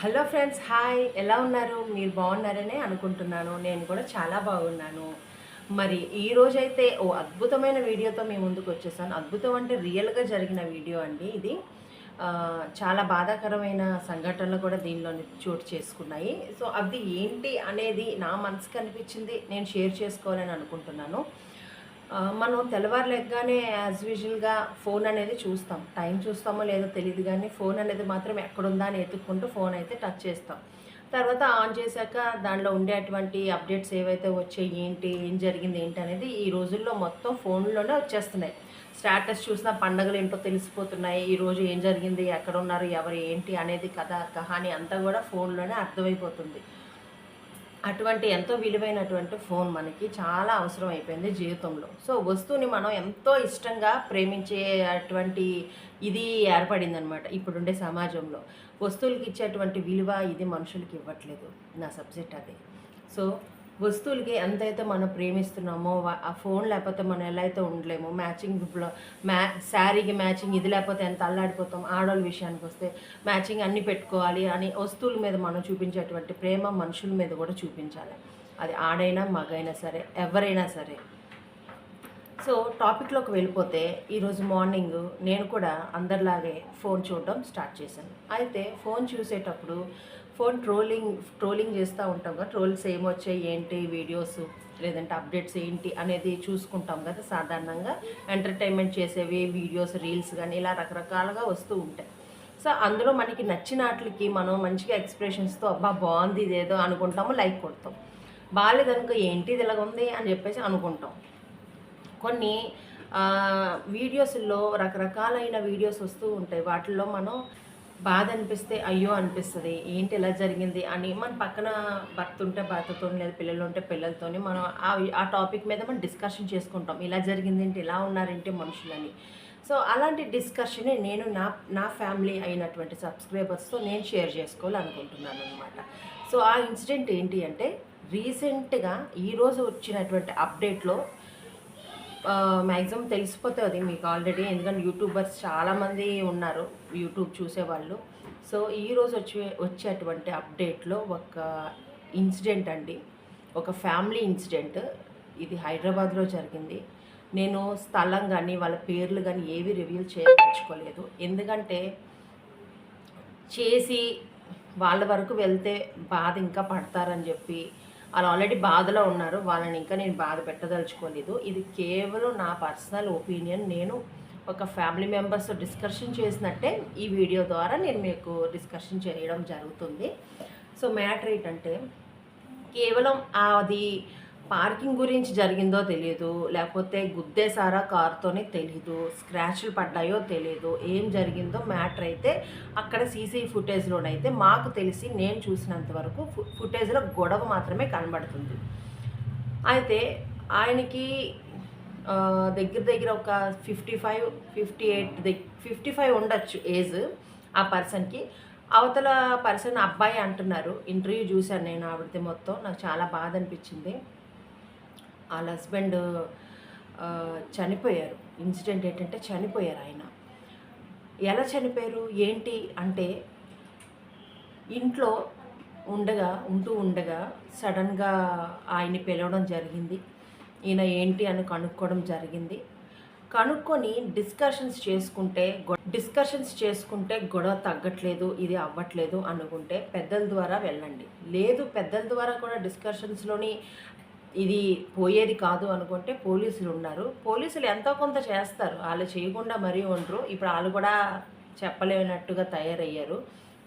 Hello friends hi. ఎలా ఉన్నారు? మీరు బాగున్నారనే అనుకుంటున్నాను. నేను కూడా చాలా బాగున్నాను. మరి ఈ రోజైతే ఓ అద్భుతమైన వీడియోతో మీ ముందుకు వచ్చేసాను. అద్భుతం అంటే రియల్గా జరిగిన వీడియో అండి ఇది. చాలా బాధాకరమైన సంఘటనలు కూడా దీనిలో చోటు చేసుకున్నాయి. సో అది ఏంటి అనేది నా మనసుకు అనిపించింది. నేను షేర్ చేసుకోవాలని అనుకుంటున్నాను. మనం తెల్లవారులెగ్గానే యాజ్ యూజువల్గా ఫోన్ అనేది చూస్తాం. టైం చూస్తామో లేదో తెలియదు కానీ ఫోన్ అనేది మాత్రం ఎక్కడుందా అని ఎత్తుక్కుంటూ ఫోన్ అయితే టచ్ చేస్తాం. తర్వాత ఆన్ చేశాక దానిలో ఉండేటువంటి అప్డేట్స్ ఏవైతే వచ్చాయి ఏంటి ఏం జరిగింది ఏంటి అనేది ఈ రోజుల్లో మొత్తం ఫోన్లోనే వచ్చేస్తున్నాయి. స్టేటస్ చూసిన పండగలు ఏంటో తెలిసిపోతున్నాయి. ఈ రోజు ఏం జరిగింది ఎక్కడ ఉన్నారు ఎవరు ఏంటి అనేది కథ కహాని అంతా కూడా ఫోన్లోనే అర్థమైపోతుంది. అటువంటి ఎంతో విలువైనటువంటి ఫోన్ మనకి చాలా అవసరం అయిపోయింది జీవితంలో. సో వస్తువుని మనం ఎంతో ఇష్టంగా ప్రేమించే అటువంటి ఇది ఏర్పడింది అనమాట ఇప్పుడుండే సమాజంలో. వస్తువులకి ఇచ్చేటువంటి విలువ ఇది మనుషులకి ఇవ్వట్లేదు. నా సబ్జెక్ట్ అదే. సో వస్తువులకి ఎంతైతే మనం ప్రేమిస్తున్నామో ఆ ఫోన్ లేకపోతే మనం ఎలా అయితే ఉండలేము మ్యాచింగ్ బ్ల- మ్యా శారీకి మ్యాచింగ్ ఇది లేకపోతే ఎంత అల్లాడిపోతాం ఆడవాళ్ళ విషయానికి వస్తే మ్యాచింగ్ అన్ని పెట్టుకోవాలి అని వస్తువుల మీద మనం చూపించేటువంటి ప్రేమ మనుషుల మీద కూడా చూపించాలి. అది ఆడైనా మగైనా సరే ఎవరైనా సరే. సో టాపిక్లోకి వెళ్ళిపోతే ఈరోజు మార్నింగ్ నేను కూడా అందరిలాగే ఫోన్ చూడడం స్టార్ట్ చేశాను. అయితే ఫోన్ చూసేటప్పుడు ఫోన్ ట్రోలింగ్ ట్రోలింగ్ చేస్తూ ఉంటాం కదా ట్రోల్స్ ఏమొచ్చాయి ఏంటి వీడియోస్ లేదంటే అప్డేట్స్ ఏంటి అనేది చూసుకుంటాం కదా సాధారణంగా. ఎంటర్టైన్మెంట్ చేసేవి వీడియోస్ రీల్స్ కానీ ఇలా రకరకాలుగా వస్తూ ఉంటాయి. సో అందులో మనకి నచ్చిన వాటికి మనం మంచిగా ఎక్స్ప్రెషన్స్తో అబ్బా బాగుంది ఇదేదో అనుకుంటాము లైక్ కొడతాం. బాగాలేదనుకో ఏంటి ఇది ఇలాగ ఉంది అని చెప్పేసి అనుకుంటాం. కొన్ని వీడియోస్లో రకరకాలైన వీడియోస్ వస్తూ ఉంటాయి. వాటిల్లో మనం బాధ అనిపిస్తే అయ్యో అనిపిస్తుంది. ఏంటి ఇలా జరిగింది అని మన పక్కన భర్త ఉంటే భర్తతో లేదా పిల్లలు ఉంటే పిల్లలతోని మనం ఆ ఆ టాపిక్ మీద మనం డిస్కషన్ చేసుకుంటాం. ఇలా జరిగింది ఏంటి ఇలా ఉన్నారేంటి మనుషులని. సో అలాంటి డిస్కషనే నేను నా నా ఫ్యామిలీ అయినటువంటి సబ్స్క్రైబర్స్తో నేను షేర్ చేసుకోవాలనుకుంటున్నాను అనమాట సో ఆ ఇన్సిడెంట్ ఏంటి అంటే రీసెంట్గా ఈరోజు వచ్చినటువంటి అప్డేట్లో మ్యాక్సిమం తెలిసిపోతుంది మీకు ఆల్రెడీ ఎందుకంటే యూట్యూబర్స్ చాలామంది ఉన్నారు యూట్యూబ్ చూసేవాళ్ళు. సో ఈరోజు వచ్చే వచ్చేటువంటి అప్డేట్లో ఒక ఇన్సిడెంట్ అండి. ఒక ఫ్యామిలీ ఇన్సిడెంట్ ఇది హైదరాబాద్లో జరిగింది. నేను స్థలం కానీ వాళ్ళ పేర్లు కానీ ఏవి రివీల్ చేయదలుచుకోలేదు ఎందుకంటే చేసి వాళ్ళ వరకు వెళ్తే బాధ ఇంకా పడతారని చెప్పి వాళ్ళు ఆల్రెడీ బాధలో ఉన్నారు. వాళ్ళని ఇంకా నేను బాధ పెట్టదలుచుకోలేదు. ఇది కేవలం నా పర్సనల్ ఒపీనియన్. నేను ఒక ఫ్యామిలీ మెంబర్స్ డిస్కషన్ చేసినట్టే ఈ వీడియో ద్వారా నేను మీకు డిస్కషన్ చేయడం జరుగుతుంది. సో మ్యాటర్ ఏంటంటే కేవలం అది పార్కింగ్ గురించి జరిగిందో తెలియదు లేకపోతే గుద్దేసారా కారుతోనే తెలీదు స్క్రాచ్లు పడ్డాయో తెలియదు ఏం జరిగిందో మ్యాటర్ అయితే అక్కడ సీసీ ఫుటేజ్లోనైతే మాకు తెలిసి నేను చూసినంత వరకు ఫు- ఫుటేజ్లో గొడవ మాత్రమే కనబడుతుంది. అయితే ఆయనకి దగ్గర దగ్గర ఒక fifty five fifty eight fifty five ఉండొచ్చు ఏజ్ ఆ పర్సన్కి. అవతల పర్సన్ అబ్బాయి అంటున్నారు ఇంటర్వ్యూ చూశాను నేను ఆవిడది మొత్తం నాకు చాలా బాధ అనిపించింది. వాళ్ళ హస్బెండ్ చనిపోయారు. ఇన్సిడెంట్ ఏంటంటే చనిపోయారు ఆయన. ఎలా చనిపోయారు? ఏంటి? అంటే ఇంట్లో ఉండగా ఉంటూ ఉండగా సడన్గా ఆయన్ని పిలవడం జరిగింది. ఈయన ఏంటి అని కనుక్కోవడం జరిగింది. కనుక్కొని డిస్కషన్స్ చేసుకుంటే డిస్కషన్స్ చేసుకుంటే గొడవ తగ్గట్లేదు ఇది అవ్వట్లేదు అనుకుంటే పెద్దల ద్వారా వెళ్ళండి. లేదు పెద్దల ద్వారా కూడా డిస్కషన్స్లోని ఇది పోయేది కాదు అనుకుంటే పోలీసులు ఉన్నారు. పోలీసులు ఎంతో కొంత చేస్తారు. వాళ్ళు చేయకుండా మరీ ఉండరు. ఇప్పుడు వాళ్ళు కూడా చెప్పలేనట్టుగా తయారయ్యారు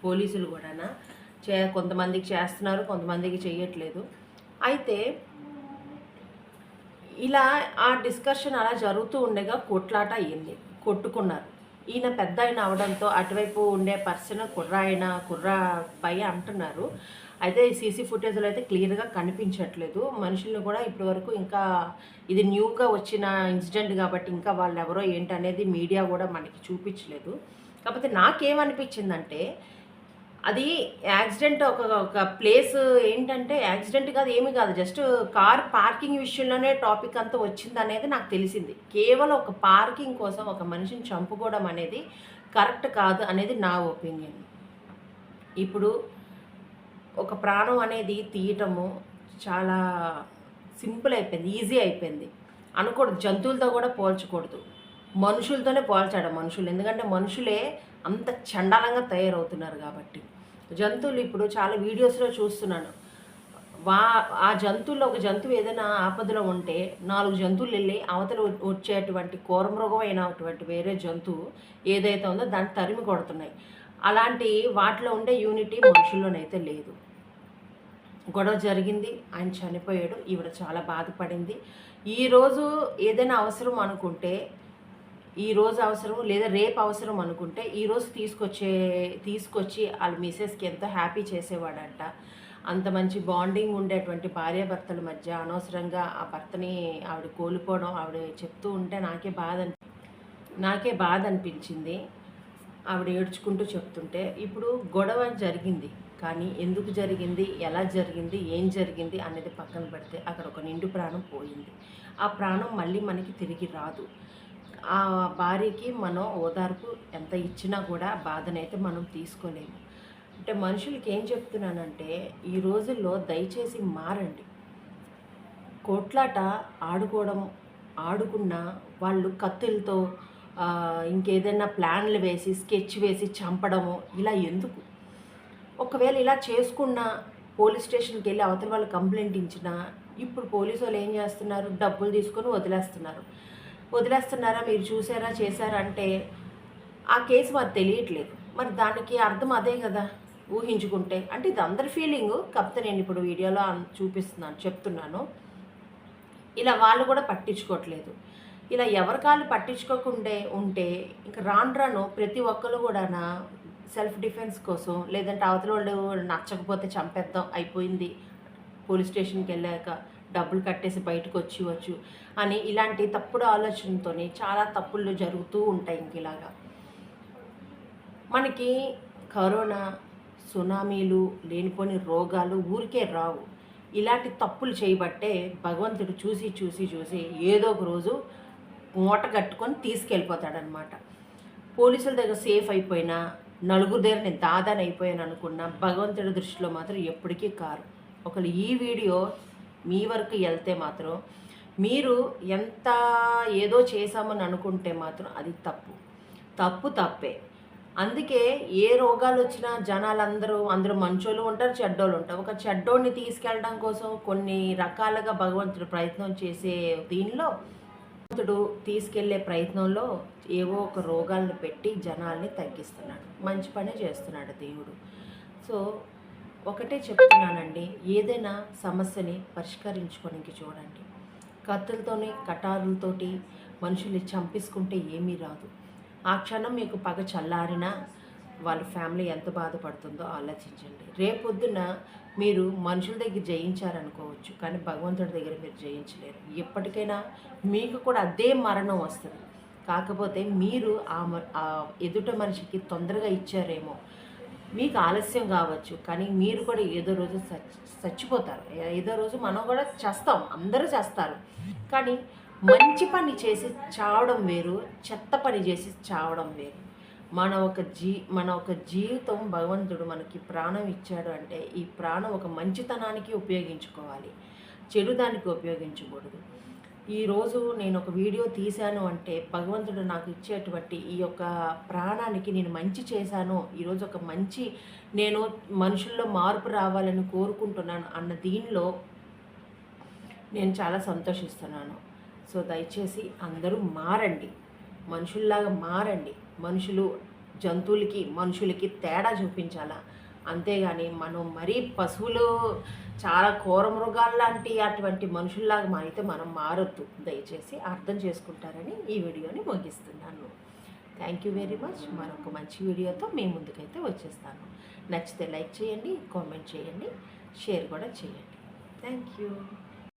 పోలీసులు కూడా చే కొంతమందికి చేస్తున్నారు కొంతమందికి చేయట్లేదు అయితే ఇలా ఆ డిస్కషన్ అలా జరుగుతూ ఉండగా కొట్లాట అయ్యింది కొట్టుకున్నారు. ఈయన పెద్ద ఆయన అవడంతో అటువైపు ఉండే పర్సన్ కుర్ర ఆయన కుర్ర పై అంటున్నారు. అయితే సీసీ ఫుటేజ్లో అయితే క్లియర్గా కనిపించట్లేదు. మనుషులను కూడా ఇప్పటి వరకు ఇంకా ఇది న్యూగా వచ్చిన ఇన్సిడెంట్ కాబట్టి ఇంకా వాళ్ళు ఎవరో ఏంటి అనేది మీడియా కూడా మనకి చూపించలేదు. కాకపోతే నాకేమనిపించిందంటే అది యాక్సిడెంట్ ఒక ఒక ప్లేస్ ఏంటంటే యాక్సిడెంట్ కాదు ఏమీ కాదు. జస్ట్ కార్ పార్కింగ్ విషయంలోనే టాపిక్ అంతా వచ్చింది అనేది నాకు తెలిసింది. కేవలం ఒక పార్కింగ్ కోసం ఒక మనిషిని చంపుకోవడం అనేది కరెక్ట్ కాదు అనేది నా ఒపీనియన్. ఇప్పుడు ఒక ప్రాణం అనేది తీయటము చాలా సింపుల్ అయిపోయింది ఈజీ అయిపోయింది. అనకూడదు జంతువులతో కూడా పోల్చకూడదు. మనుషులతోనే పోల్చాడు మనుషులు. ఎందుకంటే మనుషులే అంత చండాలంగా తయారవుతున్నారు కాబట్టి. జంతువులు ఇప్పుడు చాలా వీడియోస్లో చూస్తున్నాను. వా ఆ జంతువుల్లో ఒక జంతువు ఏదైనా ఆపదలో ఉంటే నాలుగు జంతువులు వెళ్ళి అవతల వచ్చేటువంటి కోరమృగం అటువంటి వేరే జంతువు ఏదైతే ఉందో దాన్ని తరిమి కొడుతున్నాయి. అలాంటి వాటిలో ఉండే యూనిటీ మనుషుల్లోనైతే లేదు. గొడవ జరిగింది ఆయన చనిపోయాడు ఈవిడ చాలా బాధపడింది. ఈరోజు ఏదైనా అవసరం అనుకుంటే ఈ రోజు అవసరం లేదా రేపు అవసరం అనుకుంటే ఈరోజు తీసుకొచ్చే తీసుకొచ్చి వాళ్ళ మిసెస్కి ఎంతో హ్యాపీ చేసేవాడంట. అంత మంచి బాండింగ్ ఉండేటువంటి భార్యాభర్తల మధ్య అనవసరంగా ఆ భర్తని ఆవిడ కోల్పోవడం ఆవిడ చెప్తూ ఉంటే నాకే బాధ నాకే బాధ అనిపించింది. ఆవిడ ఏడ్చుకుంటూ చెప్తుంటే ఇప్పుడు గొడవ జరిగింది కానీ ఎందుకు జరిగింది ఎలా జరిగింది ఏం జరిగింది అనేది పక్కన పెడితే అక్కడ ఒక నిండు ప్రాణం పోయింది. ఆ ప్రాణం మళ్ళీ మనకి తిరిగి రాదు. ఆ భార్యకి మనం ఓదార్పు ఎంత ఇచ్చినా కూడా బాధనైతే మనం తీసుకోలేము. అంటే మనుషులకి ఏం చెప్తున్నానంటే ఈ రోజుల్లో దయచేసి మారండి. కోట్లాట ఆడుకోవడం ఆడుకున్న వాళ్ళు కత్తులతో ఇంకేదైనా ప్లాన్లు వేసి స్కెచ్ వేసి చంపడము ఇలా ఎందుకు? ఒకవేళ ఇలా చేసుకున్న పోలీస్ స్టేషన్కి వెళ్ళి అవతల వాళ్ళు కంప్లైంట్ ఇచ్చినా ఇప్పుడు పోలీసు వాళ్ళు ఏం చేస్తున్నారు? డబ్బులు తీసుకొని వదిలేస్తున్నారు. వదిలేస్తున్నారా? మీరు చూసారా చేశారా? అంటే ఆ కేసు మాకు తెలియట్లేదు. మరి దానికి అర్థం అదే కదా ఊహించుకుంటే. అంటే ఇది అందరి ఫీలింగు. కాకపోతే నేను ఇప్పుడు వీడియోలో చూపిస్తున్నాను చెప్తున్నాను. ఇలా వాళ్ళు కూడా పట్టించుకోవట్లేదు. ఇలా ఎవరి కాళ్ళు పట్టించుకోకుండే ఉంటే ఇంకా రాను రాను ప్రతి ఒక్కరు కూడా సెల్ఫ్ డిఫెన్స్ కోసం లేదంటే అవతల వాళ్ళు నచ్చకపోతే చంపేద్దాం అయిపోయింది. పోలీస్ స్టేషన్కి వెళ్ళాక డబ్బులు కట్టేసి బయటకు వచ్చి వచ్చు అని ఇలాంటి తప్పుడు ఆలోచనతో చాలా తప్పులు జరుగుతూ ఉంటాయి ఇంక ఇలాగా. మనకి కరోనా సునామీలు లేనిపోని రోగాలు ఊరికే రావు. ఇలాంటి తప్పులు చేయబట్టే భగవంతుడు చూసి చూసి చూసి ఏదో ఒక రోజు మూట కట్టుకొని తీసుకెళ్ళిపోతాడనమాట. పోలీసుల దగ్గర సేఫ్ అయిపోయినా నలుగురు దగ్గర నేను దాదాని అయిపోయాను అనుకున్నా భగవంతుడి దృష్టిలో మాత్రం ఎప్పటికీ కారు. ఒకళ్ళు ఈ వీడియో మీ వరకు వెళ్తే మాత్రం మీరు ఎంత ఏదో చేశామని అనుకుంటే మాత్రం అది తప్పు. తప్పు తప్పే. అందుకే ఏ రోగాలు వచ్చినా జనాలందరూ అందరూ మంచోళ్ళు ఉంటారు చెడ్డోళ్ళు ఉంటారు. ఒక చెడ్డోడిని తీసుకెళ్ళడం కోసం కొన్ని రకాలుగా భగవంతుడు ప్రయత్నం చేసే దీనిలో భగవంతుడు తీసుకెళ్ళే ప్రయత్నంలో ఏవో ఒక రోగాలను పెట్టి జనాల్ని తగ్గిస్తున్నాడు. మంచి పనే చేస్తున్నాడు దేవుడు. సో ఒకటే చెప్తున్నానండి ఏదైనా సమస్యని పరిష్కరించుకోనికి చూడండి. కత్తులతోని కటారులతోటి మనుషుల్ని చంపేసుకుంటే ఏమీ రాదు. ఆ క్షణం మీకు పగ చల్లారినా వాళ్ళ ఫ్యామిలీ ఎంత బాధపడుతుందో ఆలోచించండి. రేపొద్దున మీరు మనుషుల దగ్గర జయించారనుకోవచ్చు కానీ భగవంతుడి దగ్గర మీరు జయించలేరు. ఎప్పటికైనా మీకు కూడా అదే మరణం వస్తుంది. కాకపోతే మీరు ఆ మ- ఆ ఎదుట మనిషికి తొందరగా ఇచ్చారేమో మీకు ఆలస్యం కావచ్చు కానీ మీరు కూడా ఏదో రోజు చచ్చి చచ్చిపోతారు. ఏదో రోజు మనం కూడా చేస్తాం అందరూ చేస్తారు. కానీ మంచి పని చేసి చావడం వేరు చెత్త పని చేసి చావడం వేరు. మన ఒక జీ మన ఒక జీవితం భగవంతుడు మనకి ప్రాణం ఇచ్చాడు అంటే ఈ ప్రాణం ఒక మంచితనానికి ఉపయోగించుకోవాలి. చెడు దానికి ఉపయోగించకూడదు. ఈరోజు నేను ఒక వీడియో తీశాను అంటే భగవంతుడు నాకు ఇచ్చేటువంటి ఈ యొక్క ప్రాణానికి నేను మంచి చేశాను. ఈరోజు ఒక మంచి నేను మనుషుల్లో మార్పు రావాలని కోరుకుంటున్నాను అన్న దీనిలో నేను చాలా సంతోషిస్తున్నాను. సో దయచేసి అందరూ మారండి. మనుషుల్లాగా మారండి. మనుషులు జంతువులకి మనుషులకి తేడా చూపించాలా? అంతేగాని మనం మరీ పశువులు చాలా ఘోర మృగాలు లాంటి అటువంటి మనుషుల్లాగా అయితే మనం మారొద్దు. దయచేసి అర్థం చేసుకుంటారని ఈ వీడియోని ముగిస్తున్నాను. థ్యాంక్ యూ వెరీ మచ్ మరొక మంచి వీడియోతో మీ ముందుకైతే వచ్చేస్తాను. నచ్చితే లైక్ చేయండి కామెంట్ చేయండి షేర్ కూడా చేయండి. Thank you